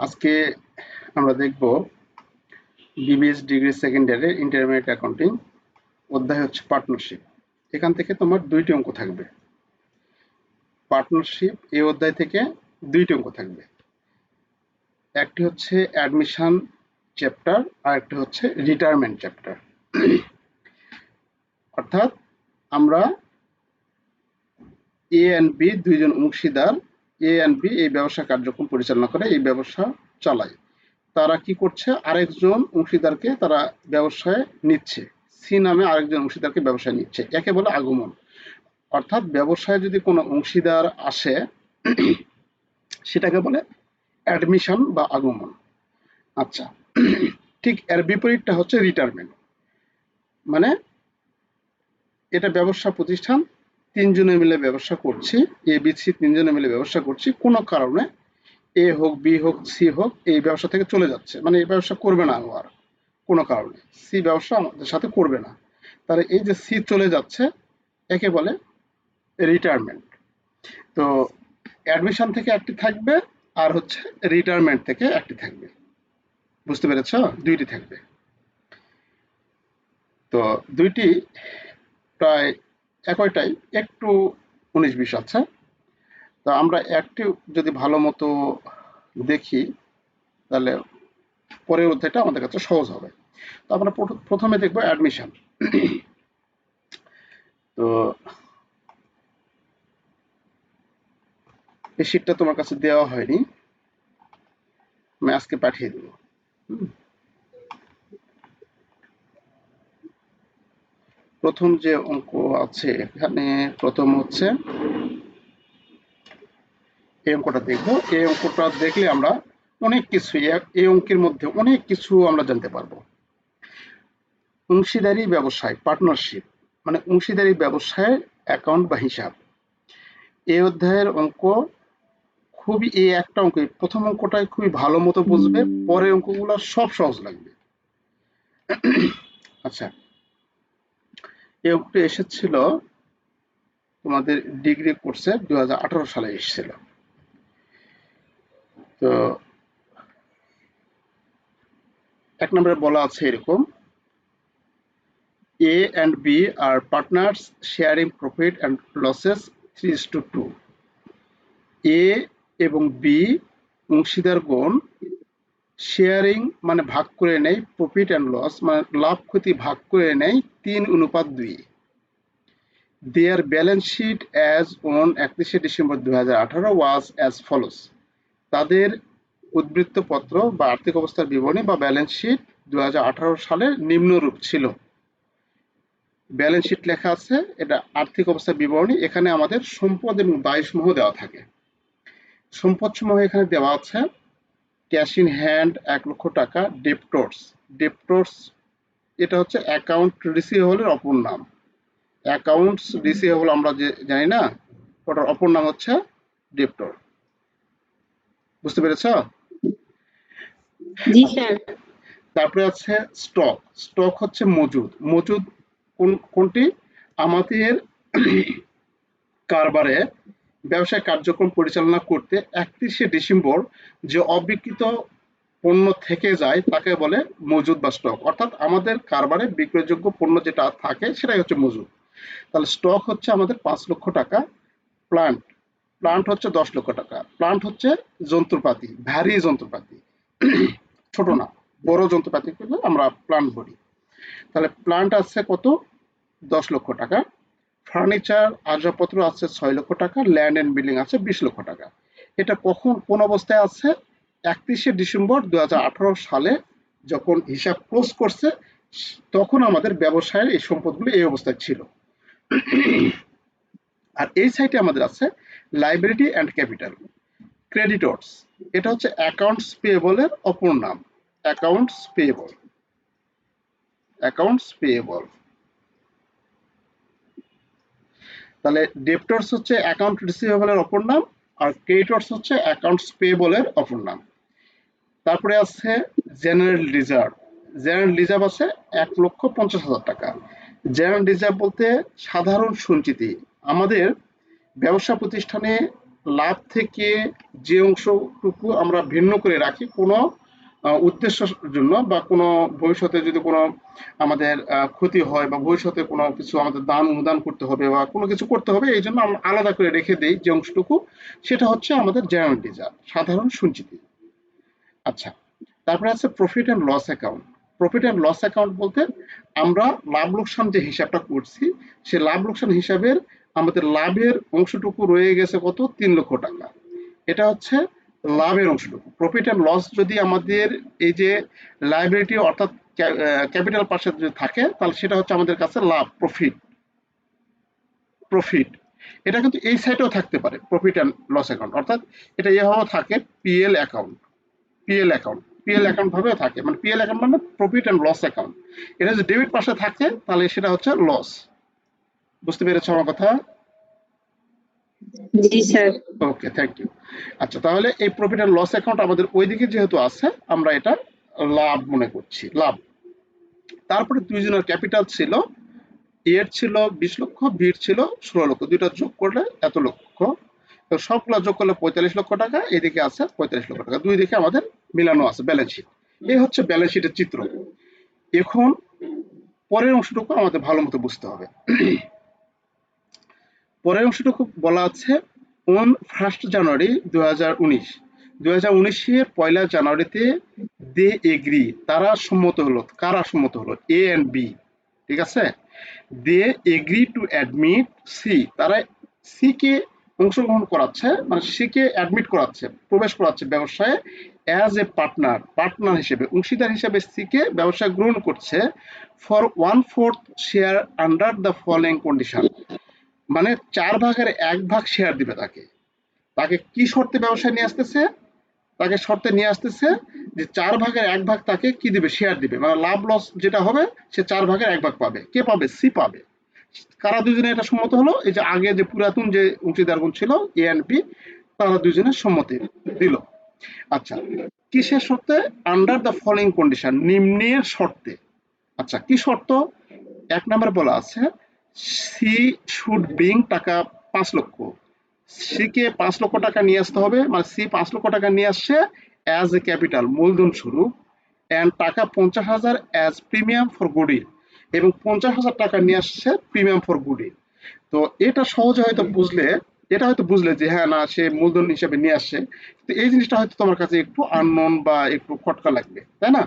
আজকে আমরা দেখব বিবিএস ডিগ্রি সেকেন্ড ইয়ারের ইন্টারমিডিয়েট অ্যাকাউন্টিং অধ্যায় হচ্ছে পার্টনারশিপ এখান থেকে তোমার দুইটি অঙ্ক থাকবে। পার্টনারশিপ এই অধ্যায় থেকে দুইটি অঙ্ক থাকবে। একটি হচ্ছে অ্যাডমিশন চ্যাপ্টার আর একটি হচ্ছে রিটায়ারমেন্ট চ্যাপ্টার অর্থাৎ আমরা এ অ্যান্ড বি দুইজন অংশীদার এ অ্যান্ড বি এই ব্যবসা কার্যক্রম পরিচালনা করে, এই ব্যবসা চালায়। তারা কি করছে? আরেকজন অংশীদারকে তারা ব্যবসায় নিচ্ছে। সি নামে আরেকজন অংশীদারকে ব্যবসায় নিচ্ছে। একে বলে আগমন। অর্থাৎ ব্যবসায় যদি কোনো অংশীদার আসে, সেটাকে বলে অ্যাডমিশন বা আগমন। আচ্ছা ঠিক এর বিপরীতটা হচ্ছে রিটায়ারমেন্ট মানে এটা ব্যবসা প্রতিষ্ঠান তিনজনে মিলে ব্যবসা করছি এ বি সি তিনজনে মিলে ব্যবসা করছি, কোনো কারণে এ হোক বি হোক সি হোক, এই ব্যবসা থেকে চলে যাচ্ছে। মানে এই ব্যবসা করবে না আর, কোনো কারণে। সি ব্যবসা আমাদের সাথে করবে না। তাহলে এই যে সি চলে যাচ্ছে, একে বলে রিটায়ারমেন্ট তো অ্যাডমিশন থেকে একটি থাকবে, আর হচ্ছে রিটায়ারমেন্ট থেকে একটি থাকবে। বুঝতে পেরেছ? দুইটি থাকবে। তো দুইটি প্রায় একইটাই, একটু উনিশ বিশ আছে। তা আমরা একটি যদি ভালো মতো দেখি, তাহলে পরের অধ্যায়টা আমাদের কাছে সহজ হবে। তো আমরা প্রথমে দেখব অ্যাডমিশন তো এই শীটটা তোমার কাছে দেওয়া হয়নি। আমি আজকে পাঠিয়ে দেবো। প্রথম যে অঙ্ক আছে, এখানে প্রথম হচ্ছে এই অঙ্কটা দেখব। এই অঙ্কটা দেখলে আমরা অনেক কিছু এই অঙ্কের মধ্যে অনেক কিছু আমরা জানতে পারব। অংশীদারি ব্যবসায় পার্টনারশিপ মানে অংশীদারি ব্যবসায় অ্যাকাউন্ট বা হিসাব। এই অধ্যায়ের অঙ্ক খুবই, এই একটা অঙ্ক প্রথম অঙ্কটাই খুবই ভালো মতো বুঝবে, পরের অঙ্কগুলো সব সহজ লাগবে। আচ্ছা অঙ্কটি এসেছিল তোমাদের ডিগ্রি কোর্সে দু সালে এসেছিল। তো এক নম্বরে বলা আছে এরকম A and B R partners sharing profit and losses three two two A এবং বি অংশীদারগণ শেয়ারিং মানে ভাগ করে নেয় প্রফিট অ্যান্ড লস মানে লাভ, ক্ষতি ভাগ করে নেয় তিন অনুপাত দুই। Their balance sheet as on একত্রিশে ডিসেম্বর দু হাজার আঠারো ওয়াজ অ্যাজ ফলোস তাদের উদ্বৃত্তপত্র বা আর্থিক অবস্থার বিবরণী বা ব্যালেন্স শিট দু সালের নিম্নরূপ ছিল। ব্যালেন্স শিট লেখা আছে, এটা আর্থিক অবস্থার বিবরণী, এখানে আমাদের সম্পদ এবং দায় সমূহ দেওয়া থাকে। সম্পদ সমূহ এখানে দেওয়া আছে ক্যাশ ইন হ্যান্ড এক লক্ষ টাকা ডেপটোর্স ডেপটোর্স এটা হচ্ছে অ্যাকাউন্ট রিসিভেবলের অপর নাম। অ্যাকাউন্টস রিসিভেবল আমরা যে জানি না ওটার অপর নাম হচ্ছে ডেপটোর বুঝতে পেরেছ? জি স্যার। তারপরে আছে স্টক স্টক হচ্ছে মজুদ। মজুদ কোন কোনটি? আমাদের কারবারে ব্যবসায় কার্যক্রম পরিচালনা করতে একত্রিশে ডিসেম্বর যে অবিকৃত পণ্য থেকে যায়, তাকে বলে মজুদ বা স্টক। অর্থাৎ আমাদের কারবারে বিক্রয়যোগ্য পণ্য যেটা থাকে, সেটাই হচ্ছে মজুদ। তাহলে স্টক হচ্ছে আমাদের পাঁচ লক্ষ টাকা, প্লান্ট প্লান্ট হচ্ছে দশ লক্ষ টাকা। প্লান্ট হচ্ছে যন্ত্রপাতি, ভারী যন্ত্রপাতি। ছোট না, বড় যন্ত্রপাতি আমরা প্লান্ট বলি। তাহলে প্লান্ট আছে কত? দশ লক্ষ টাকা। ফার্নিচার, আসবাবপত্র আছে ছয় লক্ষ টাকা, ল্যান্ড অ্যান্ড বিল্ডিং আছে বিশ লক্ষ টাকা। এটা কখন, কোন অবস্থায় আছে? একত্রিশে ডিসেম্বর দু হাজার আঠারো সালে যখন হিসাব ক্লোজ করছে, তখন আমাদের ব্যবসায়ের এই সম্পদগুলো এই অবস্থায় ছিল। আর এই সাইটে আমাদের আছে লাইব্রেরি অ্যান্ড ক্যাপিটাল, ক্রেডিটর্স। এটা হচ্ছে অ্যাকাউন্টস পেয়েবলের অপর নাম, অ্যাকাউন্টস পেয়েবল। Accounts payable. তাহলে ডেপ্টর্স হচ্ছে অ্যাকাউন্ট রিসিভেবলের অপর নাম আর ক্রেডিটর্স হচ্ছে অ্যাকাউন্টস পেয়েবলের অপর নাম। তারপরে আছে জেনারেল রিজার্ভ জেনারেল রিজার্ভ আছে এক লক্ষ পঞ্চাশ হাজার টাকা। জেনারেল রিজার্ভ বলতে সাধারণ সঞ্চিতি। আমাদের ব্যবসা প্রতিষ্ঠানে লাভ থেকে যে অংশটুকু আমরা ভিন্ন করে রাখি, কোনো উদ্দেশ্যের জন্য বা কোনো ভবিষ্যতে যদি কোনো আমাদের ক্ষতি হয় বা ভবিষ্যতে কোনো কিছু আমাদের দান অনুদান করতে হবে বা কোনো কিছু করতে হবে, এই জন্য আমরা আলাদা করে রেখে দেই যে অংশটুকু। সেটা হচ্ছে আমাদের জেনারেল রিজার্ভ সাধারণ সঞ্চিতি। আচ্ছা তারপরে আছে profit and loss account profit and loss account বলতে আমরা লাভ লোকসান যে হিসাবটা করছি, সে লাভ লোকসান হিসাবের আমাদের লাভের অংশটুকু রয়ে গেছে কত? তিন লক্ষ টাকা। এটা হচ্ছে লাভের অংশটুকু প্রফিট অ্যান্ড লস যদি আমাদের এই যে লাইবিলিটি অর্থাৎ ক্যাপিটাল পাশে যদি থাকে তাহলে সেটা হচ্ছে আমাদের কাছে লাভ প্রফিট প্রফিট এটা কিন্তু এই সাইডেও থাকতে পারে প্রফিট অ্যান্ড লস অ্যাকাউন্ট অর্থাৎ এটা এভাবে থাকে PL account PL account PL account ভাবেও থাকে মানে পিএল অ্যাকাউন্ট মানে প্রফিট অ্যান্ড লস অ্যাকাউন্ট এটা যদি ডেবিট পাশে থাকে তাহলে সেটা হচ্ছে লস বুঝতে পেরেছ আমার কথা? জি স্যার। ওকে থ্যাংক ইউ আচ্ছা তাহলে এই প্রফিট অ্যান্ড লস অ্যাকাউন্ট আমাদের ওইদিকে যেহেতু আছে, আমরা এটা লাভ মনে করছি, লাভ। তারপরে দুইজনের ক্যাপিটাল ছিল, এর ছিল বিশ লক্ষ বির ছিল ষোলো লক্ষ, দুইটা যোগ করলে এত লক্ষ। তো সবগুলা যোগ করলে পঁয়তাল্লিশ লক্ষ টাকা, এদিকে আছে পঁয়তাল্লিশ লক্ষ টাকা। দুই দিকে আমাদের মিলানো আছে ব্যালেন্স শিট এই হচ্ছে ব্যালেন্স শিটের চিত্র। এখন পরের অংশটুকু আমাদের ভালো মতো বুঝতে হবে। পরের অংশটুকু বলা আছে অন ফার্স্ট জানুয়ারি দু হাজার উনিশ। দু হাজার উনিশের পয়লা জানুয়ারিতে দে এগ্রি, তারা সম্মত হলো, কারা সম্মত হলো? এ এন্ড বি ঠিক আছে? They agree to admit C তারা সি কে অংশগ্রহণ করাচ্ছে মানে সি কে অ্যাডমিট করাচ্ছে, প্রবেশ করাচ্ছে ব্যবসায় অ্যাজ এ পার্টনার পার্টনার হিসেবে, অংশীদার হিসেবে সি কে ব্যবসায় গ্রহণ করছে for one fourth share under the following condition মানে চার ভাগের এক ভাগ শেয়ার দিবে তাকে। তাকে কি শর্তে ব্যবসায় নিয়ে আসতেছে? তাকে শর্তে নিয়ে আসতেছে যে চার ভাগের এক ভাগ তাকে কি দিবে? শেয়ার দিবে। মানে লাভ লস যেটা হবে, সে চার ভাগের এক ভাগ পাবে। কে পাবে? সি পাবে। কারা দুজনে এটা সম্মত হলো? এই যে আগে যে পুরাতন যে অংশীদারগণ ছিল এ এন্ড বি তারা দুজনে সম্মতি দিল। আচ্ছা কিসের শর্তে? আন্ডার দ্য ফলোইং কন্ডিশন নিম্নের শর্তে। আচ্ছা কি শর্ত? এক নম্বর বলা আছে সি শুড বিং টাকা পাঁচ লক্ষ। সি কে পাঁচ লক্ষ টাকা নিয়ে আসতে হবে মানে সি পাঁচ লক্ষ টাকা নিয়ে আসছে অ্যাজ এ ক্যাপিটাল মূলধন স্বরূপ অ্যান্ড টাকা পঞ্চাশ হাজার অ্যাজ প্রিমিয়াম ফর গুডি এবং পঞ্চাশ হাজার টাকা নিয়ে আসছে প্রিমিয়াম ফর গুডি তো এটা সহজে হয়তো বুঝলে, এটা হয়তো বুঝলে যে হ্যাঁ না, সে মূলধন হিসেবে নিয়ে আসছে। তো এই জিনিসটা হয়তো তোমার কাছে একটু আননোন বা একটু খটকা লাগবে, তাই না?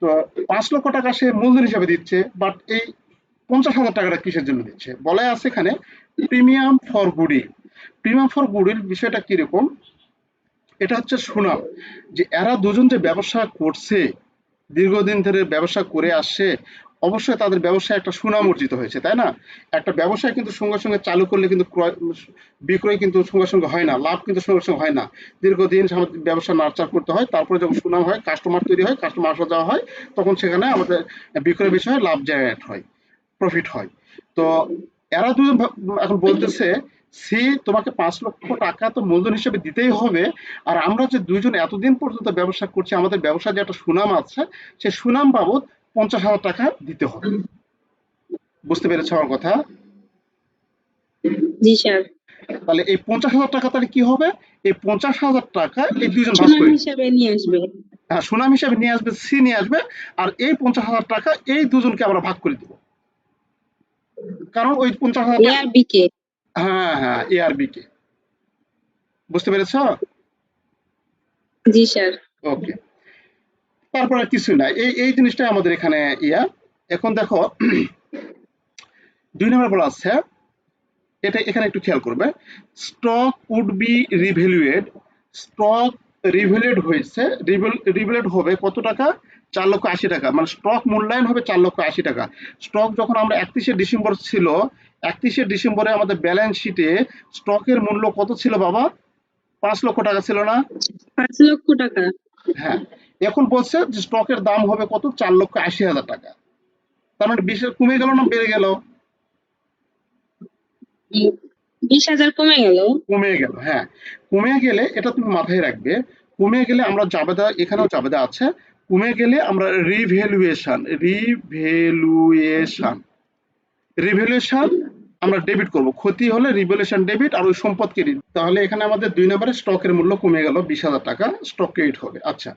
তো পাঁচ লক্ষ টাকা সে মূলধন হিসেবে দিচ্ছে বাট এই পঞ্চাশ হাজার টাকাটা কিসের জন্য দিচ্ছে? বলা আছে এখানে premium for goodwill premium for গুডির বিষয়টা কীরকম? এটা হচ্ছে সুনাম। যে এরা দুজন যে ব্যবসা করছে, দীর্ঘদিন ধরে ব্যবসা করে আসছে, অবশ্যই তাদের ব্যবসায় একটা সুনাম অর্জিত হয়েছে, তাই না? একটা ব্যবসায় কিন্তু সঙ্গে সঙ্গে চালু করলে কিন্তু ক্রয়, বিক্রয় কিন্তু সঙ্গে সঙ্গে হয় না, লাভ কিন্তু সঙ্গে সঙ্গে হয় না। দীর্ঘদিন ব্যবসা নার্চার করতে হয়, তারপরে যখন সুনাম হয় কাস্টমার তৈরি হয় কাস্টমার আসা যাওয়া হয়, তখন সেখানে আমাদের বিক্রয় বিষয়ে লাভ জেনারেট হয়। প্রফিট হয়। তো এরা দুজন এখন বলতেছে সি তোমাকে পাঁচ লক্ষ টাকা তো মূলধন হিসেবে দিতেই হবে আর আমরা যে দুইজন এতদিন পর্যন্ত ব্যবসা করছি আমাদের ব্যবসার যে একটা সুনাম আছে সে সুনাম বাবদ পঞ্চাশ হাজার টাকা দিতে হবে। বুঝতে পেরেছ আমার কথা? জি স্যার। তাহলে এই পঞ্চাশ হাজার টাকা তাহলে কি হবে? এই পঞ্চাশ হাজার টাকা এই দুইজন ভাগ করে। হিসাবে নিয়ে আসবে। হ্যাঁ সুনাম হিসাবে নিয়ে আসবে সি নিয়ে আসবে আর এই পঞ্চাশ হাজার টাকা এই দুজনকে আমরা ভাগ করে দিব। কারণ ওই পঞ্চাশ হাজার এআরবি কে হ্যাঁ হ্যাঁ এআরবি কে বুঝতে পেরেছ? জি স্যার। ওকে। তারপর আর কিছু না। এই এই জিনিসটাই আমাদের এখানে ইয়া। এখন দেখো দুই নম্বর বলা আছে এটা এখানে একটু খেয়াল করবে। Stock would be revalued. Stock revalued হয়েছে। রিভ্যালুয়েড হবে কত টাকা? চার লক্ষ আশি টাকা। মানে স্টক মূল্যায়ন হবে চার লক্ষ আশি টাকা। স্টক যখন আমরা একত্রিশে ডিসেম্বর ছিল একত্রিশে ডিসেম্বরে আমাদের ব্যালেন্স শিটে স্টকের মূল্য কত ছিল বাবা? পাঁচ লক্ষ টাকা ছিল না? পাঁচ লক্ষ টাকা। হ্যাঁ। এখন বলছে যে স্টকের দাম হবে কত? চার লক্ষ আশি হাজার টাকা। তার মানে বিশ কমে গেল না বেড়ে গেল? বিশ হাজার কমে গেল। কমে গেল হ্যাঁ। কমে গেলে এটা তুমি মাথায় রাখবে। কমে গেলে আমরা জাবেদা এখানেও জাবেদা আছে। কমে গেলে আমরা রিভ্যালুয়েশন রিভ্যালুয়েশন রিভ্যালুয়েশন আমরা ডেবিট করব। ক্ষতি হলে রিভ্যালুয়েশন ডেবিট আর ওই সম্পদকে ঋণ তাহলে এখানে আমাদের দুই নম্বরে স্টকের মূল্য কমে গেল বিশ হাজার টাকা স্টক ক্রেডিট হবে। আচ্ছা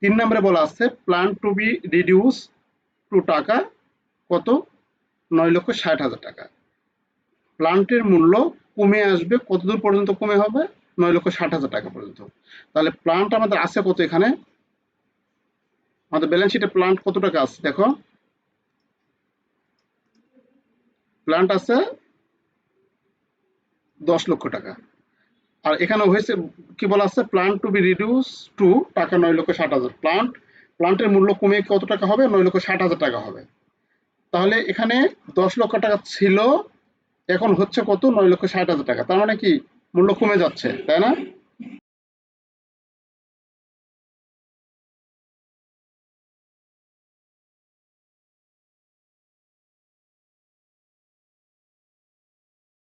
তিন নম্বরে বলা আছে plant to be reduce to টাকা কত? নয় লক্ষ ষাট হাজার টাকা। প্লান্টের মূল্য কমে আসবে, কতদূর পর্যন্ত কমে হবে? নয় লক্ষ ষাট হাজার টাকা পর্যন্ত। তাহলে প্লান্ট আমাদের আছে কত এখানে? আমাদের ব্যালেন্স শিটে প্লান্ট কত টাকা আছে? দেখো। প্লান্ট আছে দশ লক্ষ টাকা। আর এখানে হয়েছে, কি বলা আছে? Plant to be reduce to টাকা নয় লক্ষ ষাট হাজার। প্লান্ট প্লান্টের মূল্য কমে কত টাকা হবে? নয় লক্ষ ষাট হাজার টাকা হবে। তাহলে এখানে দশ লক্ষ টাকা ছিল, এখন হচ্ছে কত? নয় লক্ষ ষাট হাজার টাকা। তার মানে কি? মূল্য কমে যাচ্ছে, তাই না?